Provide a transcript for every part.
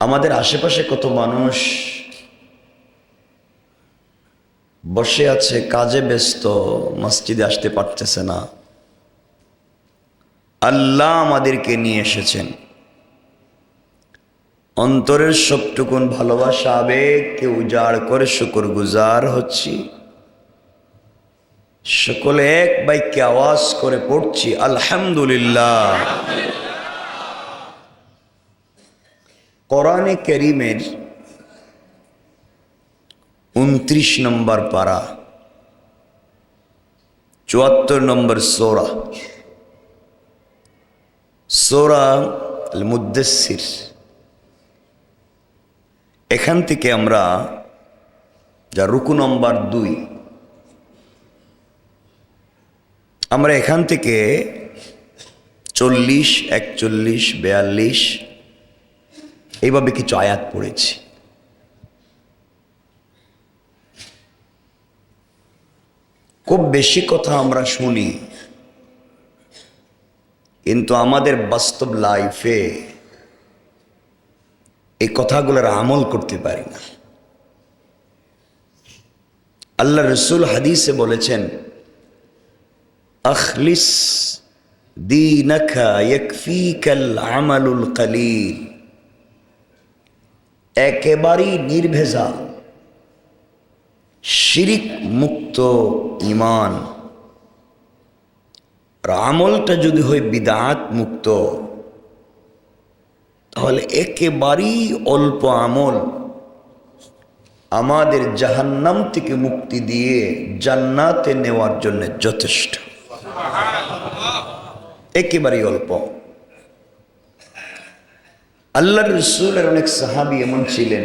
আমাদের আশেপাশে কত মানুষ বসে আছে, কাজে ব্যস্ত, মসজিদে আসতে পারতেছে না। আল্লাহ আমাদেরকে নিয়ে এসেছেন। অন্তরের সবটুকুন ভালোবাসা আবেগ আবেগকে উজাড় করে শুকর গুজার হচ্ছি। সকলে এক বাক্যে আওয়াজ করে পড়ছি, আলহামদুলিল্লাহ। কোরআনে করিমের উনত্রিশ নম্বর পারা, চুয়াত্তর নম্বর সোরা। সোরা মুদ্দেসির এখান থেকে আমরা যা রুকু নম্বর দুই, আমরা এখান থেকে চল্লিশ, একচল্লিশ, বেয়াল্লিশ এইভাবে কিছু আয়াত পড়েছি। খুব বেশি কথা আমরা শুনি, কিন্তু আমাদের বাস্তব লাইফে এই কথাগুলোর আমল করতে পারি না। আল্লাহ রসুল হাদিসে বলেছেন, আখলিস দীনকা ইয়াকফিকাল আমালুল কালিল। একেবারেই নির্ভেজাল। শিরিক মুক্ত ইমান আর আমলটা যদি হয় বিদাত মুক্ত, তাহলে একেবারেই অল্প আমল আমাদের জাহান্নাম থেকে মুক্তি দিয়ে জান্নাতে নেওয়ার জন্য যথেষ্ট। একেবারেই অল্প। আল্লাহ রসুলের অনেক সাহাবি এমন ছিলেন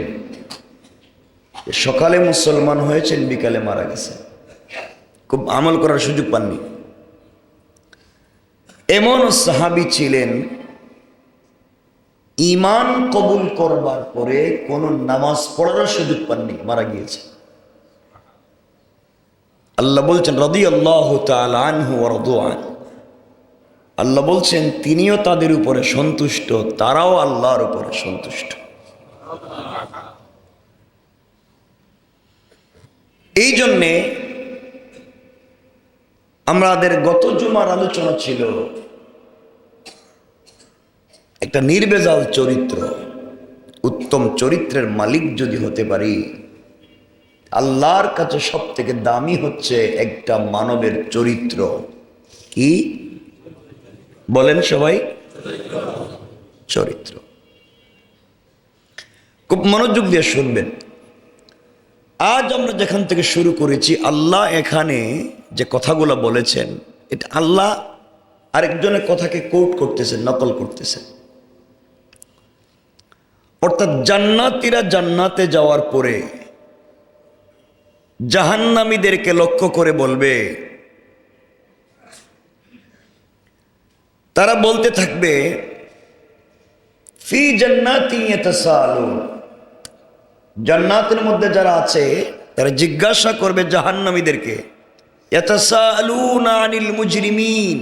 সকালে মুসলমান হয়েছেন, বিকালে মারা গেছেন। খুব আমল করার সুযোগ পাননি। এমন সাহাবি ছিলেন ইমান কবুল করবার পরে কোন নামাজ পড়ার সুযোগ পাননি, মারা গিয়েছে আল্লাহ বলছেন রদি আল্লাহ আনহু রদুয়ান আল্লাহ বলছেন, তিনিও তাদের উপরে সন্তুষ্ট, তারাও আল্লাহর উপরে সন্তুষ্ট। এই জন্যে আমাদের গত জুমার আলোচনা ছিল একটা নির্বেজাল চরিত্র, উত্তম চরিত্রের মালিক যদি হতে পারি, আল্লাহর কাছে সব থেকে দামি হচ্ছে একটা মানবের চরিত্র। কি? বলেন সবাই। চরিত্র। খুব মনোযোগ দিয়ে শুনবেন। আজ আমরা যেখান থেকে শুরু করেছি, আল্লাহ এখানে যে কথাগুলো বলেছেন, এটা আল্লাহ আরেকজনের কথাকে কোট করতেছেন, নকল করতেছেন। অর্থাৎ জান্নাতিরা জান্নাতে যাওয়ার পরে জাহান্নামীদেরকে লক্ষ্য করে বলবে তারা বলতে থাকবে, ফি জান্নাতি জান্নাতের মধ্যে যারা আছে, তারা জিজ্ঞাসা করবে জাহান্নামীদেরকে আনিল মুজরিমিন?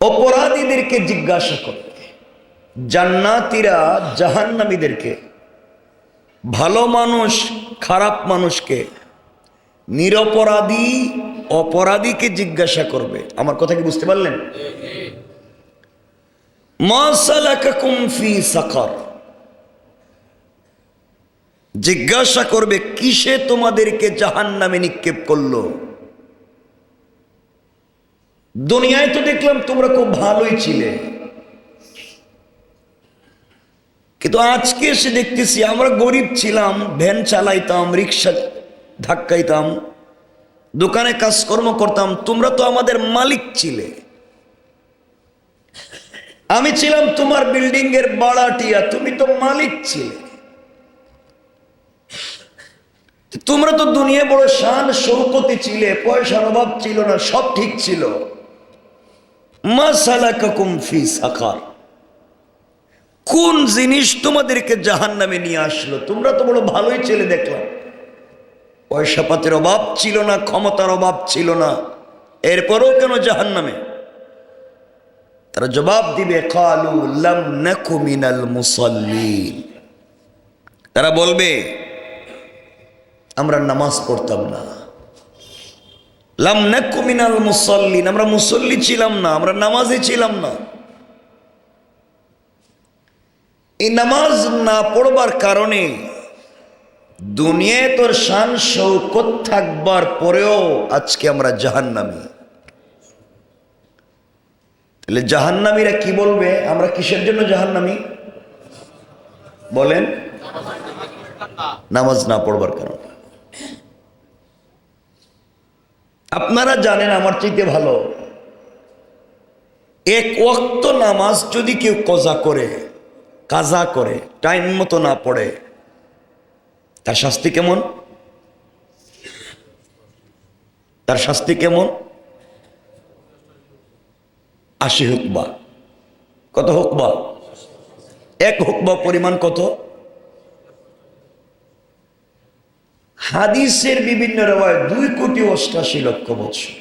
অপরাধীদেরকে জিজ্ঞাসা করবে, জান্নাতীরা জাহান্নামীদেরকে, ভালো মানুষ, খারাপ মানুষকে, নিরপরাধী অপরাধীকে জিজ্ঞাসা করবে। আমার কথা কি বুঝতে পারলেন? জিজ্ঞাসা করবে, কিসে তোমাদেরকে জাহান নামে নিক্ষেপ করল? দুনিয়ায় তো দেখলাম তোমরা খুব ভালোই ছিলে। কিন্তু আজকে এসে দেখতেছি, আমরা গরিব ছিলাম, ভ্যান চালাইতাম, রিক্সা ধাক্কাইতাম দোকানে কাজকর্ম করতাম, তোমরা তো আমাদের মালিক ছিলে। আমি ছিলাম তোমার বিল্ডিং এর বাড়াটিয়া তুমি তো মালিক ছিলে। তোমরা তো দুনিয়া বড় শান শৌকতি ছিলে, পয়সার অভাব ছিল না, সব ঠিক ছিল। কোন জিনিস তোমাদেরকে জাহান নামে নিয়ে আসলো? তোমরা তো বড় ভালোই ছেলে দেখলাম। পয়সা পাতির অভাব ছিল না, ক্ষমতার অভাব ছিল না। এরপরও কেন জাহান নামে তারা জবাব দিবে তারা বলবে, আমরা নামাজ পড়তাম না। লাম নাকু মিনাল মুসাল্লিন, আমরা মুসল্লি ছিলাম না, আমরা নামাজে ছিলাম না। এই নামাজ না পড়বার কারণে দুনিয়ায় তোর শান শৌকত থাকবার পরেও আজকে আমরা জাহান্নামী। তাহলে জাহান্নামীরা কি বলবে? আমরা কিসের জন্য জাহান্নামী? বলেন। নামাজ না পড়বার কারণে। আপনারা জানেন আমার চাইতে ভালো। এক ওয়াক্ত নামাজ যদি কেউ কজা করে, কাজা করে, টাইম মতো না পড়ে তার শাস্তি কেমন? তার শাস্তি কেমন? আশি হুকবা। কত হুকবা? এক হুকবা পরিমাণ কত? হাদিসের বিভিন্ন রেওয়ায় দুই কোটি অষ্টাশি লক্ষ বছর।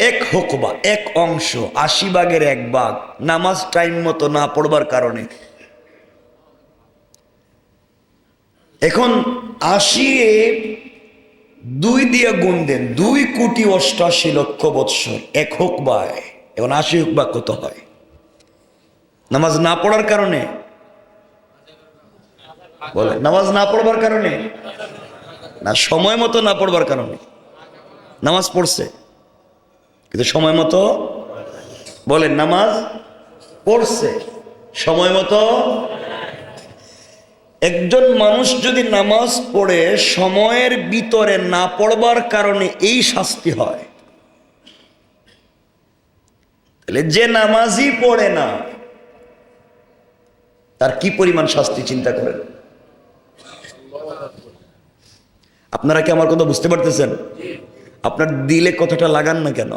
এক হুকবা, এক অংশ, আশি ভাগের এক বাঘ নামাজ টাইম মতো না পড়বার কারণে এখন আশি দুই দিয়ে গুণ দেন, দুই কোটি অষ্টাশি লক্ষ বৎসর, এক হুকবায় এখন আশি হুকবা কত হয়? নামাজ না পড়ার কারণে? বলে, নামাজ না পড়বার কারণে? না, সময় মতো না পড়বার কারণে। নামাজ পড়ছে। কিন্তু সময় মতো? বলেন নামাজ পড়ছে। সময় মতো একজন মানুষ যদি নামাজ পড়ে সময়ের ভিতরে না পড়বার কারণে এই শাস্তি হয়। তাহলে যে নামাজই পড়ে না, তার কি পরিমাণ শাস্তি চিন্তা করেন? আপনারা কি আমার কথা বুঝতে পারতেছেন? আপনার দিলে কথাটা লাগান না কেন?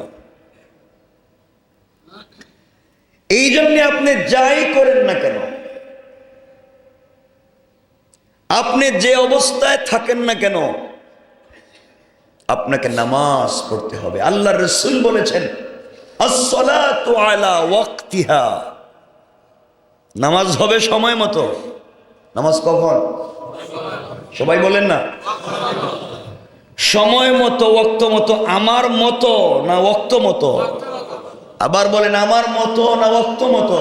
এই জন্য আপনি যাই করেন না কেন? আপনি যে অবস্থায় থাকেন না কেন, আপনাকে নামাজ পড়তে হবে। আল্লাহ রসুল বলেছেন নামাজ হবে সময় মতো। নামাজ কখন? সবাই বলেন না। সময় মতো ওক্ত মতো, আমার মতো না ওক্ত মতো? আবার বলেন, আমার মতো না ওক্ত মতো?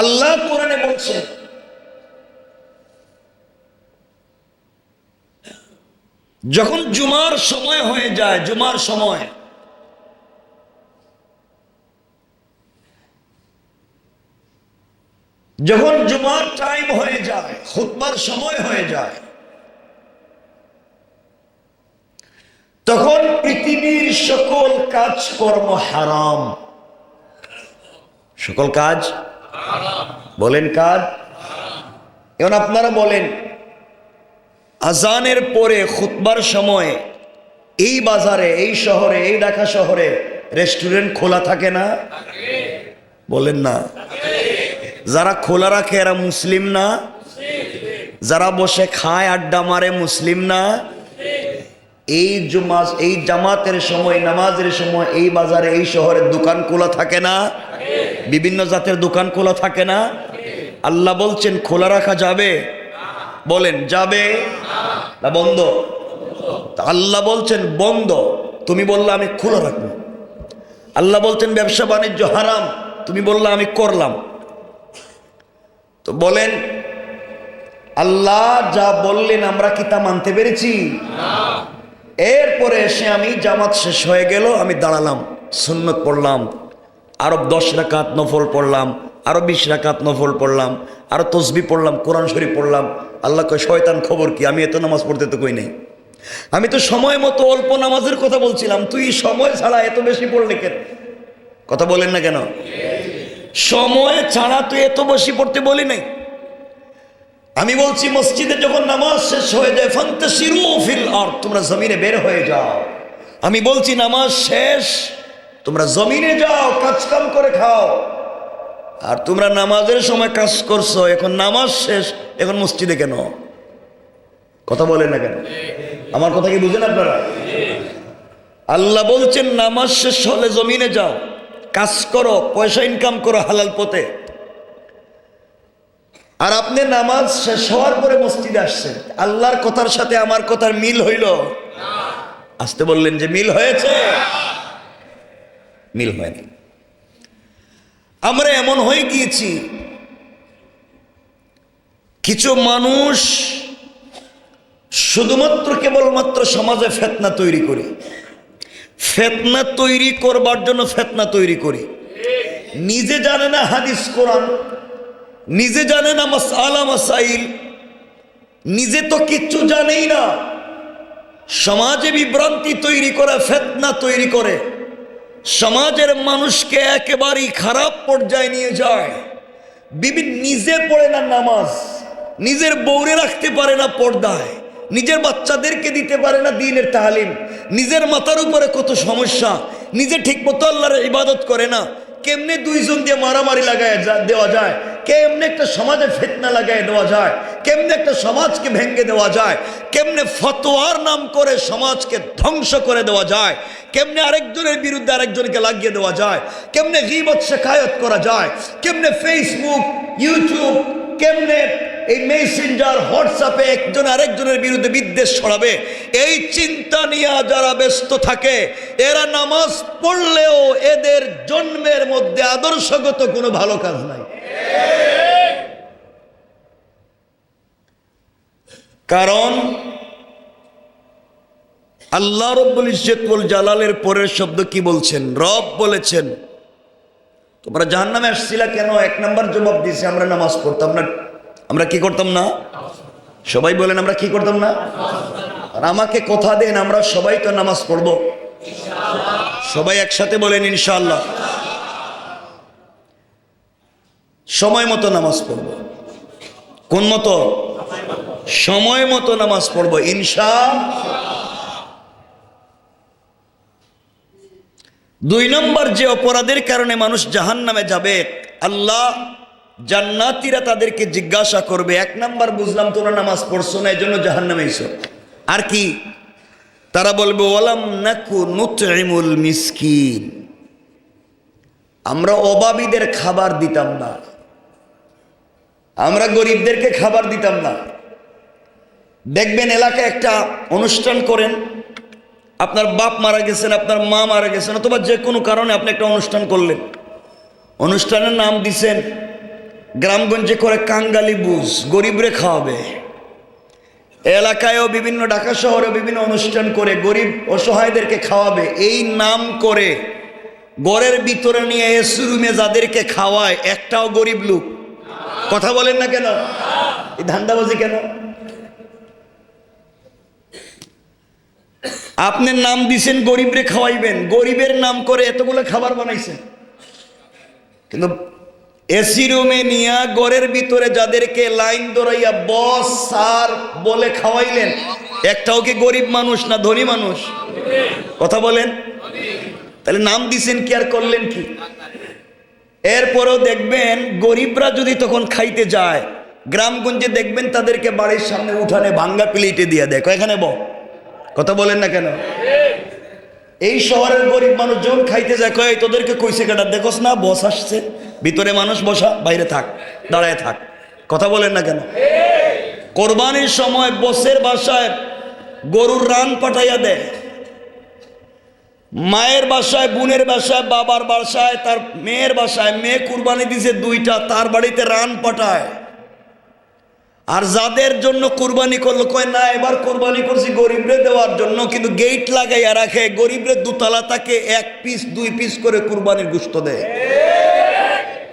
আল্লাহ কোরআনে বলছেন যখন জুমার সময় হয়ে যায়, জুমার সময়, যখন জুমার টাইম হয়ে যায়, খুতবার সময় হয়ে যায়, তখন পৃথিবীর সকল কাজকর্ম হারাম। সকল কাজ বলেন কাজ এখন আপনারা বলেন, আজানের পরে খুতবার সময় এই বাজারে, এই শহরে, এই ঢাকা শহরে রেস্টুরেন্ট খোলা থাকে না? বলেন না। যারা খোলা রাখে এরা মুসলিম না? যারা বসে খায়, আড্ডা মারে, মুসলিম না? এই জুমা এই জামাতের সময়, নামাজের সময় এই বাজারে, এই শহরের দোকান খোলা থাকে না? বিভিন্ন জাতের দোকান খোলা থাকে না? আল্লাহ বলছেন, খোলা রাখা যাবে? বলেন, যাবে? না, বন্ধ। আল্লাহ বলছেন, বন্ধ। তুমি বললে, আমি খোলা রাখব। আল্লাহ বলছেন ব্যবসা বাণিজ্য হারাম। তুমি বললে, আমি করলাম। তো বলেন, আল্লাহ যা বললেন, আমরা কি তা মানতে পেরেছি? এরপরে এসে আমি জামাত শেষ হয়ে গেল, আমি দাঁড়ালাম, সুন্নত পড়লাম। আরও দশ রাকাত নফল পড়লাম, আরও বিশ রাকাত নফল পড়লাম, আরও তসবি পড়লাম, কোরআন শরীফ পড়লাম। আল্লাহ কয়, শয়তান, খবর কি? আমি এত নামাজ পড়তে তো কই নেই? আমি তো সময় মতো অল্প নামাজের কথা বলছিলাম, তুই সময় ছাড়া এত বেশি পড়লে কেন? কথা বলেন না কেন? সময় ছাড়া তুই এত বেশি পড়তে বলি নাই। আমি বলছি, মসজিদে যখন নামাজ শেষ হয়ে যায় ফান্তে শিরু ফিল আর তোমরা জমিনে বের হয়ে যাও। আমি বলছি, নামাজ শেষ তোমরা জমিনে যাও কাজ কাম করে খাও। আর তোমরা নামাজের সময় কাজ করছ, এখন নামাজ শেষ, এখন মসজিদে কেন? কথা বলেন না কেন? আমার কথা কি বুঝেন আপনারা? আল্লাহ বলছেন, নামাজ শেষ হলে জমিনে যাও, কাজ করো, পয়সা ইনকাম করো হালাল পথে। আর আপনি নামাজ শেষ হওয়ার পরে মসজিদে আসছেন। আল্লাহর কথার সাথে আমার কথার মিল হইল? আসতে বললেন যে মিল হয়েছে? মিল হয়নি। আমরা এমন হয়ে গিয়েছি, কিছু মানুষ শুধুমাত্র কেবলমাত্র সমাজে ফেতনা তৈরি করি। ফেতনা তৈরি করবার জন্য ফেতনা তৈরি করি। নিজে জানে না হাদিস কোরআন, নিজে জানে না মাসালা, মাসাইল, নিজে তো কিচ্ছু জানেই না। সমাজে বিভ্রান্তি তৈরি করে, ফেতনা তৈরি করে। সমাজের মানুষকে একেবারেই খারাপ পর্যায়ে নিয়ে যায়। বিবি নিজে পড়ে না নামাজ, নিজের বৌরে রাখতে পারে না পর্দায়, নিজের বাচ্চাদেরকে দিতে পারে না দিনের তাহালিম নিজের মাথার উপরে কত সমস্যা, নিজে ঠিক মতো আল্লাহর ইবাদত করে না কেমনে দুইজন দিয়ে মারামারি লাগায় দেওয়া যায়? কেমনে একটা সমাজে ফেতনা লাগায় দেওয়া যায়? কেমনে একটা সমাজকে ভেঙ্গে দেওয়া যায়? কেমনে ফতোয়ার নাম করে সমাজকে ধ্বংস করে দেওয়া যায়? কেমনে আরেকজনের বিরুদ্ধে আরেকজনকে লাগিয়ে দেওয়া যায়? কেমনে গিবত শেখায়ত করা যায়? কেমনে ফেসবুক ইউটিউব কেমনে এই মেসেঞ্জার, হোয়াটসঅ্যাপে একজন আরেকজনের বিরুদ্ধে বিদ্বেষ ছড়াবে? এই চিন্তা নিয়ে যারা ব্যস্ত থাকে, এরা নামাজ পড়লেও এদের জন্মের মধ্যে আদর্শগত কোনো ভালো কাজ নাই। কারণ আল্লাহ রব্বুল ইজ্জতুল জালালের পরের শব্দ কি বলছেন? রব বলেছেন তোমরা জাহান নামে আসছিলা কেন? এক নাম্বার জবাব দিয়েছে আমরা নামাজ পড়তাম না। আমরা কি করতাম না? সবাই বলেন, আমরা কি করতাম না? আর আমাকে কথা দেন, আমরা সবাই তো নামাজ পড়ব। সবাই একসাথে বলেন, ইনশাআল্লাহ। সময় মতো নামাজ পড়ব। কোন মতো? সময় মতো নামাজ পড়ব, ইনশা দুই নম্বর যে অপরাধের কারণে মানুষ জাহান নামে যাবে, আল্লাহ জান্নাতিরা তাদেরকে জিজ্ঞাসা করবে। এক নম্বর বুঝলাম তোমরা নামাজ পড়ছো না এই জন্য জাহান নামে এসো। আর কি? তারা বলবে ওলাম নাকু নুতইমুল মিসকিন। আমরা অভাবীদের খাবার দিতাম না। আমরা গরিবদেরকে খাবার দিতাম না। দেখবেন এলাকায় একটা অনুষ্ঠান করেন আপনার বাপ মারা গেছেন, আপনার মা মারা গেছেন, অথবা যে কোনো কারণে আপনি একটা অনুষ্ঠান করলেন। অনুষ্ঠানের নাম দিছেন, গ্রামগঞ্জে করে কাঙ্গালি বুঝ গরিবরে খাওয়াবে। এলাকায়ও বিভিন্ন, ঢাকা শহরে বিভিন্ন অনুষ্ঠান করে, গরিব অসহায়দেরকে খাওয়াবে। এই নাম করে গড়ের ভিতরে নিয়ে এসি রুমে যাদেরকে খাওয়ায়, একটাও গরিব লোক। কথা বলেন না কেন? এই ধান্দাবাজি কেন? আপনার নাম দিছেন, গরিবরে খাওয়াইবেন। গরিবের নাম করে এতগুলো খাবার বানাইছেন। কিন্তু এসি রুমে নিয়া গড়ের ভিতরে যাদেরকে লাইন দৌড়াইয়া বস, স্যার বলে খাওয়াইলেন, একটাও কি গরিব মানুষ না ধনী মানুষ? কথা বলেন। তাহলে নাম দিছেন কি আর করলেন কি? এরপরও দেখবেন গরিবরা যদি তখন খাইতে যায়, গ্রামগঞ্জে দেখবেন তাদেরকে বাড়ির সামনে উঠানে ভাঙ্গা প্লেটে দিয়ে দেয়। এখানে ব কথা বলেন না কেন? এই শহরের গরিব মানুষ যখন খাইতে যায়, কয়, তোদেরকে কইছে কেটা দেখোস না, বস আসছে। ভিতরে মানুষ বসা, বাইরে থাক, দাঁড়ায় থাক। কথা বলেন না কেন? কোরবানির সময় বসের বাসায় গরুর রান পাঠাইয়া দেয়। মায়ের বাসায়, বোনের বাসায়, বাবার বাসায়, তার মেয়ের বাসায়, মেয়ে কুরবানি দিছে দুইটা, তার বাড়িতে রান পাঠায়। আর যাদের জন্য কুরবানি করল, কয়, না, এবার কোরবানি করছি গরিবরে দেওয়ার জন্য। কিন্তু গেট লাগাইয়া রাখে, গরিবরে দুতলা তাকে এক পিস দুই পিস করে কুরবানির গুস্ত দেয়।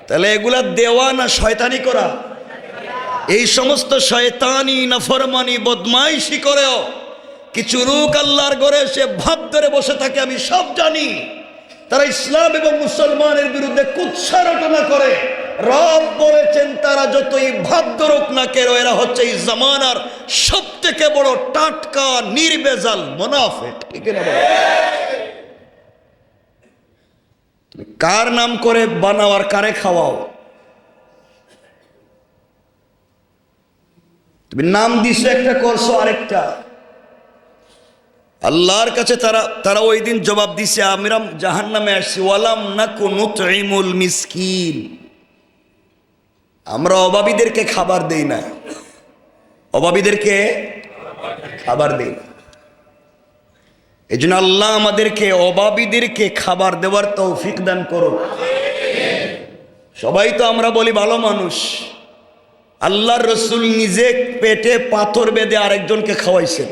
তাহলে এগুলা দেওয়া না শয়তানি করা? এই সমস্ত শয়তানি না ফরমানি বদমাইশি করেও কিছু রুক আল্লাহর ঘরে সে ভাব ধরে বসে থাকে, আমি সব জানি। তারা ইসলাম এবং মুসলমানের বিরুদ্ধে কুৎসা রটনা করে। রব বলেছেন তারা যতই ভাব ধরুক না কেন এরা হচ্ছে এই জামানার সব থেকে বড় টাটকা নির্বেজাল মোনাফে ঠিক না কার নাম করে বানাও আর কারে খাওয়াও? তুমি নাম দিছো একটা করছ আরেকটা। আল্লাহর কাছে তারা তারা ওই দিন জবাব দিছে, আমিরাম জাহান নামে আসছি, ওয়ালাম না কোন মিসকিন। আমরা অভাবীদেরকে খাবার দেই না অভাবীদেরকে খাবার দেই না এই জন্য আল্লাহ আমাদেরকে অভাবীদেরকে খাবার দেওয়ার তৌফিক দান করো সবাই তো আমরা বলি ভালো মানুষ। আল্লাহর রসুল নিজে পেটে পাথর বেঁধে আরেকজনকে খাওয়াইছেন।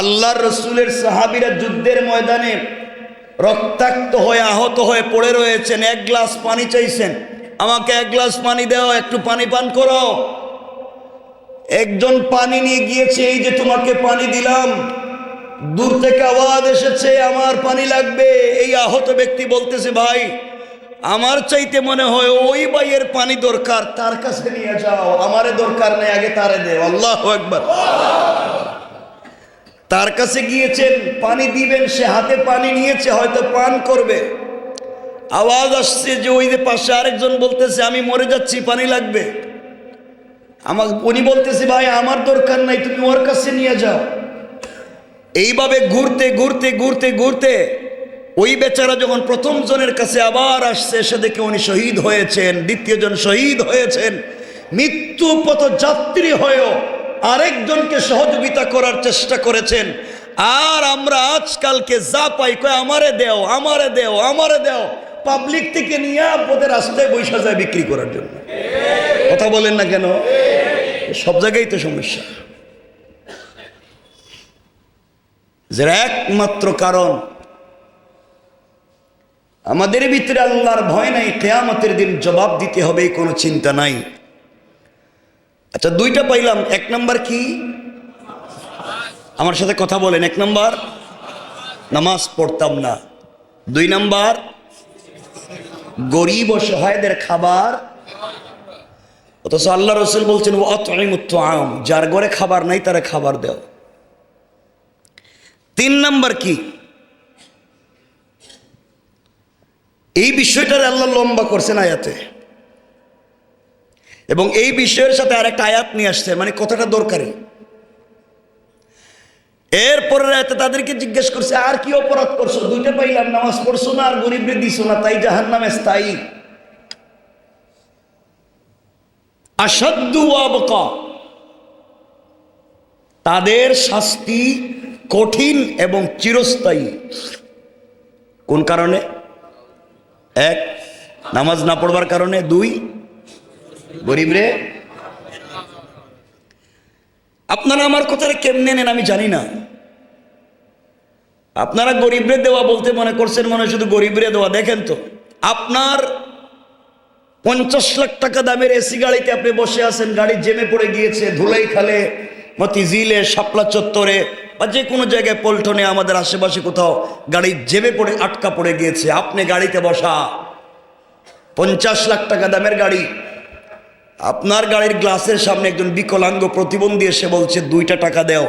আল্লাহর রসুলের সাহাবিরা যুদ্ধের ময়দানে রক্তাক্ত হয়ে আহত হয়ে পড়ে রয়েছেন। এক গ্লাস পানি চাইছেন। আমাকে এক গ্লাস পানি দাও, একটু পানি পান করো। একজন পানি নিয়ে গিয়েছে, এই যে তোমাকে পানি দিলাম, দূর থেকে আওয়াজ এসেছে, আমার পানি লাগবে। এই আহত ব্যক্তি বলতেছে, ভাই, আমার চাইতে মনে হয় ওই ভাইয়ের পানি দরকার, তার কাছে নিয়ে যাও, আমারে দরকার নেই, আগে তারে দেও আল্লাহ একবার তার কাছে গিয়েছেন, পানি দিবেন, সে হাতে পানি নিয়েছে, হয়তো পান করবে। আওয়াজ আসছে যে ওই পাশে আরেকজন বলতেছে, আমি মরে যাচ্ছি, পানি লাগবে। আমার উনি বলতেছে, ভাই, আমার দরকার নাই, তুমি ওর কাছে নিয়ে যাও। এইভাবে ঘুরতে ঘুরতে ঘুরতে ঘুরতে ওই বেচারা যখন প্রথম জনের কাছে আবার আসছে, সে দেখে উনি শহীদ হয়েছেন, দ্বিতীয় জন শহীদ হয়েছেন মৃত্যু পথ যাত্রী হয়েও আরেকজনকে সহযোগিতা করার চেষ্টা করেছেন। আর আমরা আজকালকে যা পাই, কয়, আমারে দেও আমারে দেও আমারে দেও পাবলিক থেকে নিয়ে আপনাদের রাস্তায় বৈশা যায় বিক্রি করার জন্য। কথা বলেন না কেন? সব জায়গায় তো সমস্যা। যে একমাত্র কারণ, আমাদের ভিতরে আল্লাহর ভয় নাই, কেয়ামতের দিন জবাব দিতে হবে কোনো চিন্তা নাই। আচ্ছা দুইটা পাইলাম। এক নাম্বার কি? আমার সাথে কথা বলেন। এক নাম্বার, নামাজ পড়তাম না। দুই নাম্বার, গরিব ও সহায়দের খাবার। অথচ আল্লাহ রসুল বলছেন আম যার ঘরে খাবার নাই, তারা খাবার দেও। তিন নাম্বার কি? এই বিষয়টার আল্লাহ লম্বা করছেন আয়াতে। এবং এই বিষয়ের সাথে আরেকটা আয়াত নিয়ে আসছে মানে কতটা দরকারি। এরপরে রাতে তাদেরকে জিজ্ঞেস করছে, আর কি অপরাধ করছ? দুইটা পাইলাম, নামাজ পড়ছো না আর গরিবরে দিছো না? তাই জাহান নামে স্থায়ী আসাদ্দু আবকা। তাদের শাস্তি কঠিন এবং চিরস্থায়ী। কোন কারণে? এক, নামাজ না পড়বার কারণে। দুই গরিব রে আপনারা আমার কথাটা কেমনে নেন আমি জানি না। আপনারা গরিবরে দেওয়া বলতে মনে করছেন মনে শুধু গরিবরে দেওয়া। দেখেন তো, আপনার পঞ্চাশ লাখ টাকা দামের এসি গাড়িতে আপনি বসে আছেন, গাড়ি জেমে পড়ে গিয়েছে, ধুলাই খালে মতিঝিলে শাপলা চত্বরে বা যে কোনো জায়গায় পল্টনে আমাদের আশেপাশে কোথাও গাড়ি জেমে পড়ে, আটকা পড়ে গিয়েছে। আপনি গাড়িতে বসা, পঞ্চাশ লাখ টাকা দামের গাড়ি আপনার গাড়ির গ্লাসের সামনে একজন বিকলাঙ্গ প্রতিবন্ধী এসে বলছে, দুইটা টাকা দেও।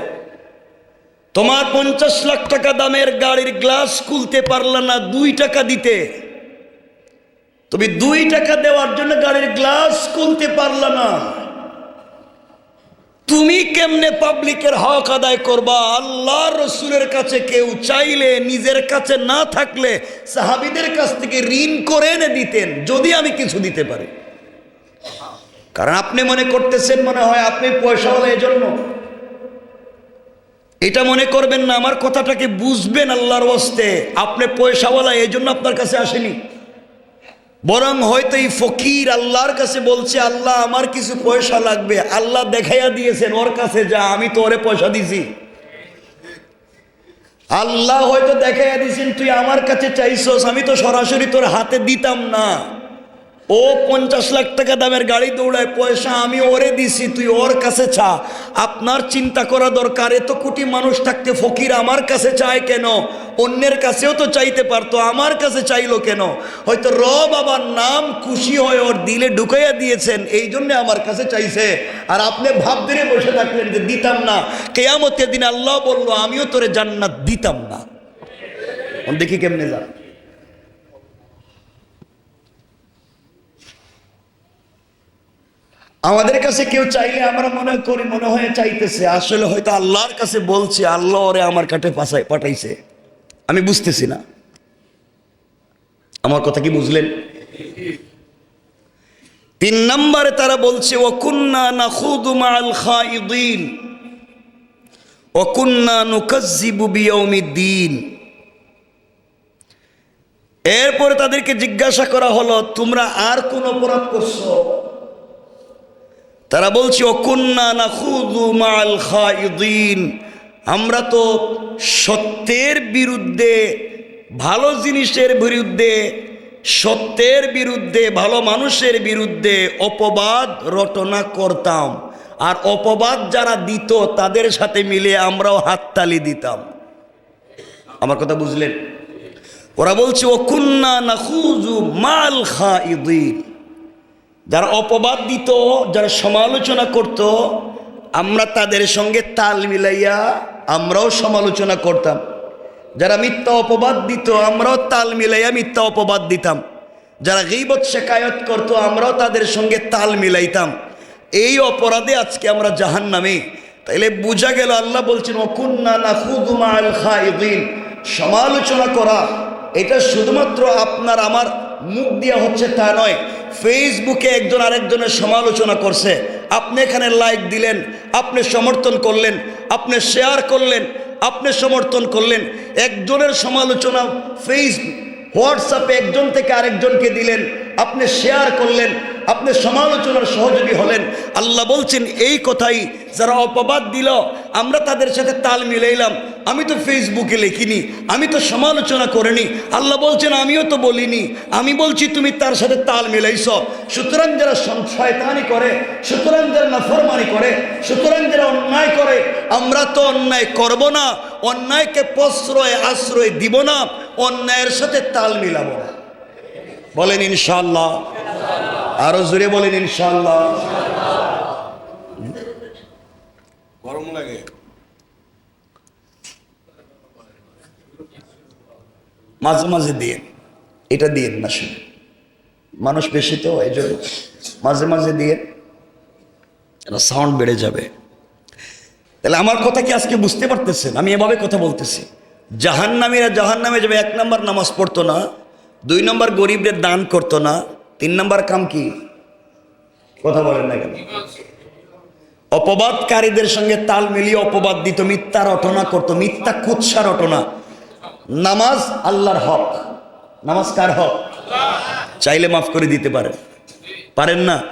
তোমার পঞ্চাশ লাখ টাকা দামের গাড়ির গ্লাস খুলতে পারলা না দুই টাকা দিতে। তুমি দুই টাকা দেওয়ার জন্য গাড়ির গ্লাস খুলতে পারলা না। তুমি কেমনে পাবলিকের হক আদায় করবা? আল্লাহ রসুলের কাছে কেউ চাইলে, নিজের কাছে না থাকলে সাহাবিদের কাছ থেকে ঋণ করে এনে দিতেন, যদি আমি কিছু দিতে পারি। কারণ আপনি মনে করতেছেন, মনে হয় আপনি পয়সাওয়ালা জন্য এটা মনে করবেন না, আমার কথাটাকে বুঝবেন আল্লাহর ওয়াস্তে। আপনি পয়সাওয়ালা, এই জন্য আপনার কাছে আসেনি। বরং হয়তো এই ফকির আল্লাহর কাছে বলছে, আল্লাহ, আমার কিছু পয়সা লাগবে। আল্লাহ দেখাইয়া দিয়েছেন, ওর কাছে যা, আমি তো ওরে পয়সা দিছি। আল্লাহ হয়তো দেখাইয়া দিয়েছেন, তুই আমার কাছে চাইছস, আমি তো সরাসরি তোর হাতে দিতাম না। ও পঞ্চাশ লাখ টাকা দামের গাড়ি দৌড়ায়, পয়সা আমি ওরে দিছি, তুই ওর কাছে চা। আপনার চিন্তা করা দরকার, এত কোটি মানুষ থাকতে ফকির আমার কাছে চায় কেন? অন্যের কাছেও তো চাইতে পারতো, আমার কাছে চাইলো কেন? হয়তো র বাবার নাম খুশি হয়ে ওর দিলে ঢুকাইয়া দিয়েছেন, এই জন্য আমার কাছে চাইছে। আর আপনি ভাব ধরে বসে থাকলেন যে দিতাম না। কেয়ামতের দিন আল্লাহ বলল, আমিও তোরে জান্নাত দিতাম না। দেখি কেমনে যা আমাদের কাছে কেউ চাইলে আমরা মনে করি, মনে হয় চাইতেছে। আসলে হয়তো আল্লাহর কাছে বলছে, আল্লাহ ওরে আমার কাছে পাঠাই পাঠাইছে। আমি বুঝতেছি না। আমার কথা কি বুঝলেন? তিন নম্বরে তারা বলছে না এরপরে তাদেরকে জিজ্ঞাসা করা হলো, তোমরা আর কোন অপরাধ করছ? তারা বলছে অকুন্না না খুদু মাল খাইদিন আমরা তো সত্যের বিরুদ্ধে, ভালো জিনিসের বিরুদ্ধে, সত্যের বিরুদ্ধে, ভালো মানুষের বিরুদ্ধে অপবাদ, রটনা করতাম। আর অপবাদ যারা দিত, তাদের সাথে মিলে আমরাও হাততালি দিতাম। আমার কথা বুঝলেন? ওরা বলছে অকুন্না না খুজু মাল খাইদিন যারা অপবাদ দিত, যারা সমালোচনা করত, আমরা তাদের সঙ্গে তাল মিলাইয়া আমরাও সমালোচনা করতাম। যারা মিথ্যা অপবাদ দিত, আমরাও তাল মিলাইয়া মিথ্যা অপবাদ দিতাম। যারা গিবত শেখায়ত করত, আমরাও তাদের সঙ্গে তাল মিলাইতাম। এই অপরাধে আজকে আমরা জাহান নামে তাইলে বোঝা গেল, আল্লাহ বলছেন অকুন্না না খুদুমা খাইদিন সমালোচনা করা, এটা শুধুমাত্র আপনার, আমার মুখ দিয়া হচ্ছে তা নয়। ফেসবুকে একজন আরেকজনের সমালোচনা করছে। আপনি এখানে লাইক দিলেন, আপনি সমর্থন করলেন, আপনি শেয়ার করলেন, আপনি সমর্থন করলেন। একজনের সমালোচনা ফেসবুক হোয়াটসঅ্যাপে একজন থেকে আরেকজনকে দিলেন, আপনি শেয়ার করলেন আপনি সমালোচনার সহযোগী হলেন। আল্লাহ বলছেন, এই কথাই যারা অপবাদ দিল, আমরা তাদের সাথে তাল মিলাইলাম। আমি তো ফেসবুকে লিখিনি, আমি তো সমালোচনা করিনি। আল্লাহ বলছেন, আমিও তো বলিনি। আমি বলছি, তুমি তার সাথে তাল মিলাইছ। সুতরাং যারা সং- শয়তানি করে, সুতরাং যারা নাফরমানি করে, সুতরাং যারা অন্যায় করে, আমরা তো অন্যায় করব না। অন্যায়কে প্রশ্রয়, আশ্রয় দিব না। অন্যায়ের সাথে তাল মিলাবো না। বলেন ইনশাল্লাহ আরও জোরে বলেন ইনশাল্লাহ গরম লাগে। মাঝে মাঝে দিয়ে এটা দিয়ে না শুনে মানুষ বেশি তো এই জন্য। মাঝে মাঝে দিয়ে এটা সাউন্ড বেড়ে যাবে। তাহলে আমার কথা কি আজকে বুঝতে পারতেছেন? আমি এভাবে কথা বলতেছি। জাহান নামীরা জাহান নামে যাবে এক নম্বর নামাজ পড়তো না দুই নম্বর গরিবদের দান করতো না তিন নম্বর কাম কি? কথা বলেন না কেন? অপবাদকারীদের সঙ্গে তাল মিলিয়ে অপবাদ দিত, মিথ্যা রটনা করতো, মিথ্যা কুৎসা রটনা। নামাজ আল্লাহর হক। নামাজ হক? চাইলে মাফ করে দিতে পারেন। পারেন না?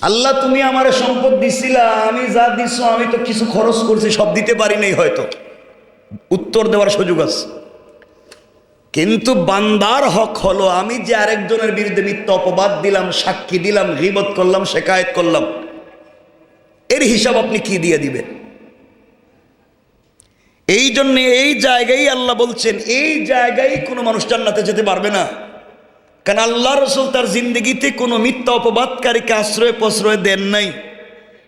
আল্লাহ তুমি আমার সম্পদ দিছিলা, আমি যা দিছ, আমি তো কিছু খরচ করছি, সব দিতে পারি নাই হয়তো। উত্তর দেওয়ার সুযোগ আছে। কিন্তু বান্দার হক হলো আমি যে আরেকজনের বিরুদ্ধে মিথ্যা অপবাদ দিলাম, সাক্ষী দিলাম, গিবত করলাম, শেখায়ত করলাম। এর হিসাব আপনি কি দিয়ে দিবেন? এই জন্য এই জায়গায় আল্লাহ বলছেন, এই জায়গায় কোনো মানুষ জান্নাতে যেতে পারবে না। কারণ আল্লাহ রসুল তার জিন্দগিতে কোনো মিথ্যা অপবাদকারীকে আশ্রয় প্রশ্রয় দেন নাই।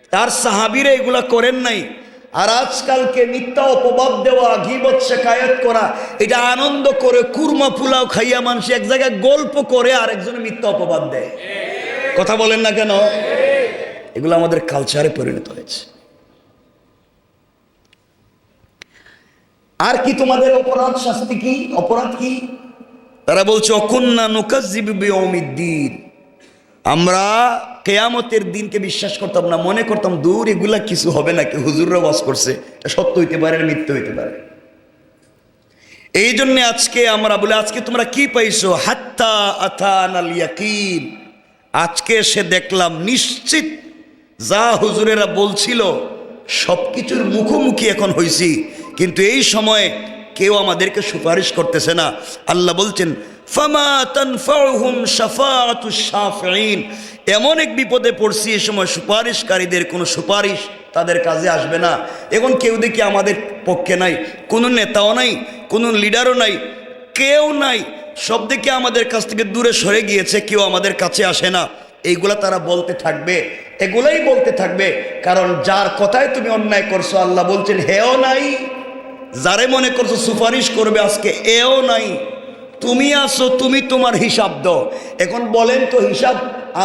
তার সাহাবিরা এগুলা করেন নাই। আর আজকালকে মিথ্যা অপবাদ দেওয়া ঘিবত শেখায়ত করা, এটা আনন্দ করে কুরমা ফুলাও খাইয়া মানুষ এক জায়গায় গল্প করে আর আরেকজনে মিথ্যা অপবাদ দেয়। কথা বলেন না কেন? এগুলো আমাদের কালচারে পরিণত হয়েছে। আর কি তোমাদের অপরাধ? শাস্তি কি? অপরাধ কি? তারা বলছে অকন্যা নকাজিবিদ্দিন আমরা কেয়ামতের দিনকে বিশ্বাস করতাম না, মনে করতাম, দূর, এগুলা কিছু হবে না কি হুজুররা বাস করছে। সত্য হইতে পারে মিথ্যে হইতে পারে। এই জন্য আজকে আমরা বলে, আজকে তোমরা কি পাইছো? হাত্তা আথান আল ইয়াকিন। আজকে এসে দেখলাম, নিশ্চিত যা হুজুরেরা বলছিল সব কিছুর মুখোমুখি এখন হয়েছি কিন্তু এই সময়ে কেউ আমাদেরকে সুপারিশ করতেছে না। আল্লাহ বলছেন এমন এক বিপদে পড়ছি, এ সময় সুপারিশকারীদের কোনো সুপারিশ তাদের কাজে আসবে না। এখন কেউ দেখি আমাদের পক্ষে নাই, কোনো নেতাও নাই, কোনো লিডারও নাই, কেউ নাই। সব দিকে আমাদের কাছ থেকে দূরে সরে গিয়েছে, কেউ আমাদের কাছে আসে না। এইগুলা তারা বলতে থাকবে, এগুলাই বলতে থাকবে। কারণ যার কথায় তুমি অন্যায় করছ, আল্লাহ বলছেন হেও নাই। যারে মনে করছ সুপারিশ করবে, আজকে এও নাই। তুমি আসো, তুমি তোমার হিসাব দাও। এখন বলেন তো, হিসাব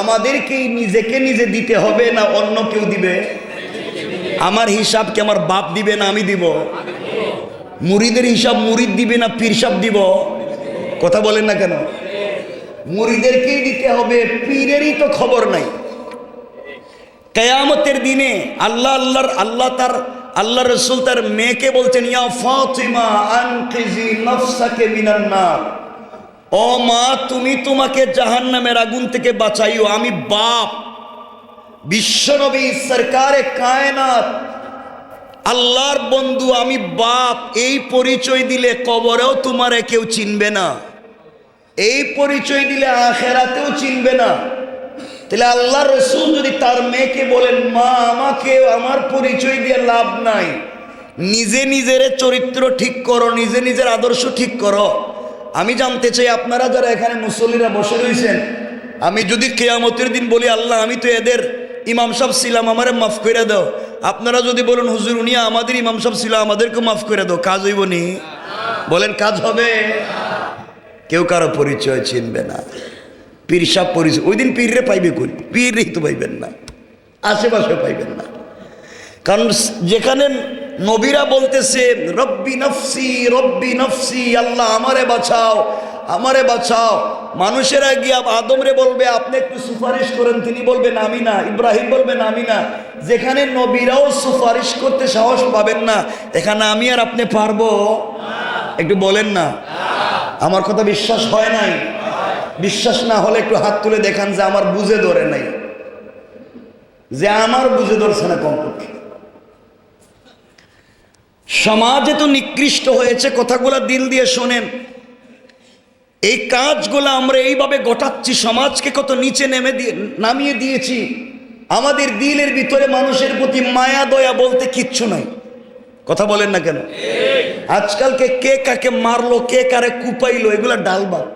আমাদেরকেই নিজেকে নিজে দিতে হবে না অন্য কেউ দিবে? আমার হিসাব কি আমার বাপ দিবে না আমি দিব? মুরিদের হিসাব মুরিদ দিবে না পীর সাহেব দিব? কথা বলেন না কেন? মুরিদেরকেই দিতে হবে, পীরেরই তো খবর নাই। কেয়ামতের দিনে আল্লাহ আল্লাহর, আল্লাহ তার, আল্লাহ রসুল তার মেয়েকে বলছেন, ইয়া ফাতিমা, আনকিজি নফসাকে মিনান নার ও মা, তুমি তোমাকে জাহান্নামের আগুন থেকে বাঁচাইও, আমি বাপ। বিশ্বনবী সরকারে কায়নাত। আল্লাহর বন্ধু, আমি বাপ। এই পরিচয় দিলে কবরেও তোমারে কেউ চিনবে না। এই পরিচয় দিলে আখেরাতেও চিনবে না। তাহলে আল্লাহ রসুল যদি তার মেয়েকে বলেন, মা, আমাকে আমার পরিচয় দিয়ে লাভ নাই। নিজে নিজের চরিত্র ঠিক করো, নিজে নিজের আদর্শ ঠিক করো। আমি জানতে চাই, আপনারা যারা এখানে মুসল্লিরা বসে রয়েছেন, আমি যদি কেয়ামতের দিন বলি, আল্লাহ, আমি তো এদের ইমাম সাহেব ছিলাম, আমারে মাফ করে দাও। আপনারা যদি বলুন, হুজুর, উনি আমাদের ইমাম সাহেব ছিল, আমাদেরকে মাফ করে দাও। কাজ হইব নি? বলেন, কাজ হবে। কেউ কারও পরিচয় চিনবে না। পীর সাহ পরিচয়, ওই দিন পীররে পাইবে কই? পীরই তো পাইবেন না। আশেপাশে পাইবেন না। কারণ যেখানে নবীরা বলতেছে, রব্বি নফসি রব্বি নফসি, আল্লাহ আমারে বাঁচাও আমারে বাঁচাও। মানুষেরা গিয়ে আদমরে বলবে, আপনি একটু সুপারিশ করেন। তিনি বলবেন, আমি না। ইব্রাহিম বলবেন, আমি না। যেখানে নবীরাও সুপারিশ করতে সাহস পাবেন না, এখানে আমি আর আপনি পারব? একটু বলেন না। আমার কথা বিশ্বাস হয় নাই। বিশ্বাস না হলে একটু হাত তুলে দেখান যে আমার বুঝে ধরে নাই। যে আমার বুঝে ধরছে না কমপক্ষে। সমাজে তো নিকৃষ্ট হয়েছে কথাগুলো দিল দিয়ে শোনেন। এই কাজগুলো আমরা এইভাবে গোটাচ্ছি, সমাজকে কত নিচে নেমে দিয়ে নামিয়ে দিয়েছি। আমাদের দিলের ভিতরে মানুষের প্রতি মায়া, দয়া বলতে কিচ্ছু নাই। কথা বলেন না কেন? আজকালকে কে কাকে মারলো, কে কারে কুপাইলো, এগুলা ডালবাত।